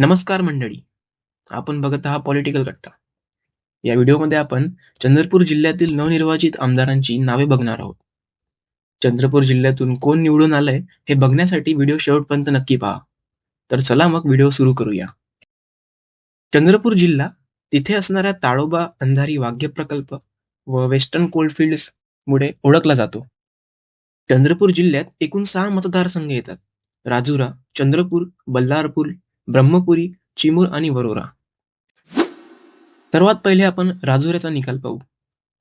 नमस्कार मंडळी. आपण बघत आहात पॉलिटिकल कट्टा. या व्हिडिओमध्ये आपण चंद्रपूर जिल्ह्यातील नवनिर्वाचित आमदारांची नावे बघणार आहोत. चंद्रपूर जिल्ह्यातून कोण निवडून आलंय हे बघण्यासाठी व्हिडिओ शेवटपर्यंत नक्की पहा. तर चला मग व्हिडिओ सुरू करूया. चंद्रपूर जिल्हा तिथे असणाऱ्या ताळोबा अंधारी वाघ्य प्रकल्प व वेस्टर्न कोल्डफिल्ड्स मुळे ओळखला जातो. चंद्रपूर जिल्ह्यात एकूण सहा मतदारसंघ येतात. राजुरा चंद्रपूर बल्लारपूर ब्रह्मपुरी चिमूर आणि वरोरा. सर्वात पहिले आपण राजुऱ्याचा निकाल पाहू.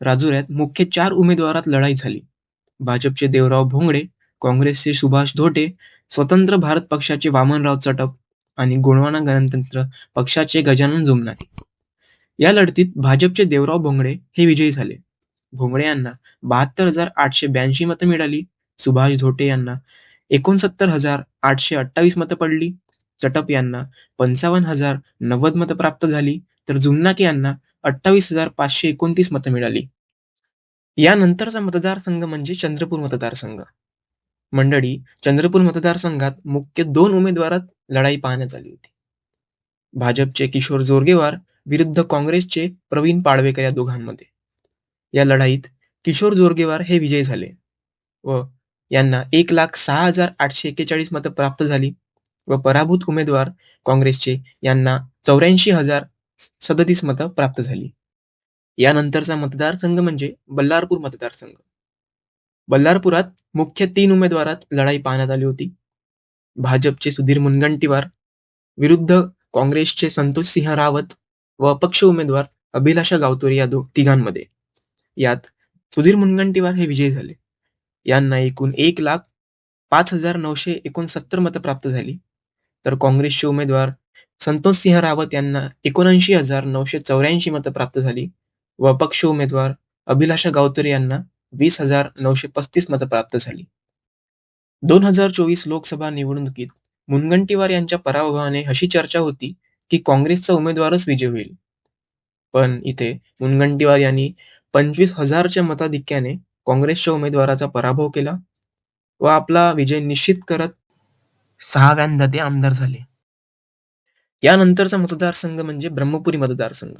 राजुऱ्यात मुख्य चार उमेदवारात लढाई झाली. भाजपचे देवराव भोंगडे काँग्रेसचे सुभाष धोटे स्वतंत्र भारत पक्षाचे वामनराव चटप आणि गोंडवाना गणतंत्र पक्षाचे गजानन जुमनाथ या लढतीत भाजपचे देवराव भोंगडे हे विजयी झाले. भोंगडे यांना बहात्तर हजार आठशे ब्याऐंशी मतं मिळाली. सुभाष धोटे यांना एकोणसत्तर हजार आठशे अठ्ठावीस मतं पडली. चटप यांना पंचावन्न हजार नव्वद मतं प्राप्त झाली तर जुन्नाके यांना अठ्ठावीस हजार पाचशे एकोणतीस मतं मिळाली. यानंतरचा मतदारसंघ म्हणजे चंद्रपूर मतदारसंघ. मंडळी चंद्रपूर मतदारसंघात मुख्य दोन उमेदवारात लढाई पाहण्यात आली होती. भाजपचे किशोर जोरगेवार विरुद्ध काँग्रेसचे प्रवीण पाडवेकर या दोघांमध्ये. या लढाईत किशोर जोरगेवार हे विजयी झाले व यांना एक लाख सहा हजार आठशे एक्केचाळीस मतं प्राप्त झाली. व पराभूत उमेदवार काँग्रेसचे यांना चौऱ्याऐंशी हजार सदतीस मतं प्राप्त झाली. यानंतरचा मतदारसंघ म्हणजे बल्लारपूर मतदारसंघ. बल्लारपुरात मुख्य तीन उमेदवारात लढाई पाहण्यात आली होती. भाजपचे सुधीर मुनगंटीवार विरुद्ध काँग्रेसचे संतोष सिंह रावत व अपक्ष उमेदवार अभिलाषा गावतोरे या दो तिघांमध्ये. यात सुधीर मुनगंटीवार हे विजयी झाले. यांना एकूण एक लाख पाच हजार नऊशे एकोणसत्तर मतं प्राप्त झाली. तर काँग्रेसचे उमेदवार संतोष सिंह रावत यांना एकोणऐंशी हजार नऊशे चौऱ्याऐंशी मतं प्राप्त झाली. व अपक्ष उमेदवार अभिलाषा गावतरे यांना वीस हजार नऊशे पस्तीस मतं प्राप्त झाली. दोन हजार चोवीस लोकसभा निवडणुकीत मुनगंटीवार यांच्या पराभवाने अशी चर्चा होती की काँग्रेसचा उमेदवारच विजय होईल. पण इथे मुनगंटीवार यांनी पंचवीस हजारच्या मताधिक्याने काँग्रेसच्या उमेदवाराचा पराभव केला व आपला विजय निश्चित करत सहाव्यांदा ते आमदार झाले. यानंतरचा मतदारसंघ म्हणजे ब्रह्मपुरी मतदारसंघ.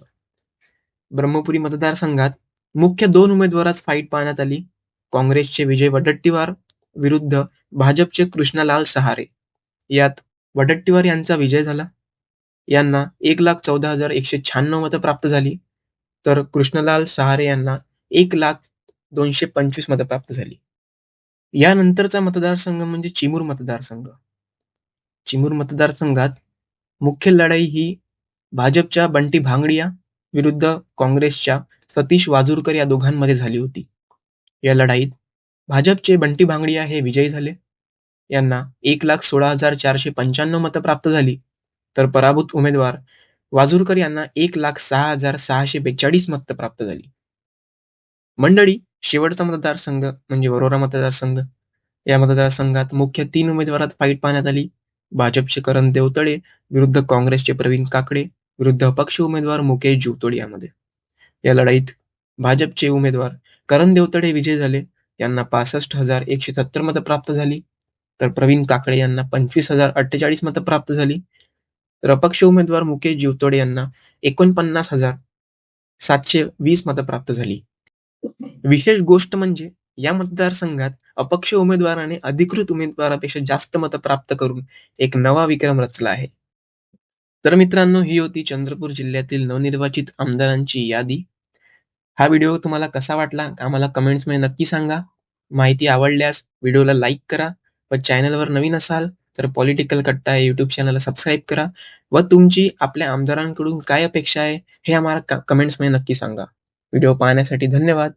ब्रह्मपुरी मतदारसंघात मुख्य दोन उमेदवारात फाईट पाहण्यात आली. काँग्रेसचे विजय वडट्टीवार विरुद्ध भाजपचे कृष्णलाल सहारे. यात वडट्टीवार यांचा विजय झाला. यांना एक लाख चौदा हजार एकशे शहाण्णव मतं प्राप्त झाली. तर कृष्णलाल सहारे यांना एक लाख दोनशे पंचवीस मतं प्राप्त झाली. यानंतरचा मतदारसंघ म्हणजे चिमूर मतदारसंघ. चिमूर मतदारसंघात मुख्य लढाई ही भाजपच्या बंटी भांगडिया विरुद्ध काँग्रेसच्या सतीश वाजूरकर या दोघांमध्ये झाली होती. या लढाईत भाजपचे बंटी भांगडिया हे विजयी झाले. यांना एक लाख सोळा हजार चारशे पंच्याण्णव मतं प्राप्त झाली. तर पराभूत उमेदवार वाजूरकर यांना एक लाख सहा हजार सहाशे बेचाळीस मतं प्राप्त झाली. मंडळी शेवटचा मतदारसंघ म्हणजे वरोरा मतदारसंघ. या मतदारसंघात मुख्य तीन उमेदवारात फाईट पाहण्यात आली. भाजपचे करण देवतळे विरुद्ध काँग्रेसचे प्रवीण काकडे विरुद्ध अपक्ष उमेदवार मुकेश जुतोड यामध्ये. या लढाईत भाजपचे उमेदवार करण देवतळे विजय झाले. यांना पासष्ट हजार एकशे सत्तर मतं प्राप्त झाली. तर प्रवीण काकडे यांना पंचवीस हजार अठ्ठेचाळीस मतं प्राप्त झाली. तर अपक्ष उमेदवार मुकेश जिवतोडे यांना एकोणपन्नास हजार सातशे वीस मतं प्राप्त झाली. विशेष गोष्ट म्हणजे या मतदारसंघात अपक्ष उमेदवाराने अधिकृत उमेदवारापेक्षा जास्त मतं प्राप्त करून एक नवा विक्रम रचला आहे. तर मित्रांनो ही होती चंद्रपूर जिल्ह्यातील नवनिर्वाचित आमदारांची यादी. हा व्हिडिओ तुम्हाला कसा वाटला आम्हाला कमेंट्समध्ये नक्की सांगा. माहिती आवडल्यास व्हिडिओला लाईक करा व चॅनलवर नवीन असाल तर पॉलिटिकल कट्टा या यूट्यूब चॅनलला सबस्क्राईब करा व तुमची आपल्या आमदारांकडून काय अपेक्षा आहे हे आम्हाला कमेंट्समध्ये नक्की सांगा. व्हिडिओ पाहण्यासाठी धन्यवाद.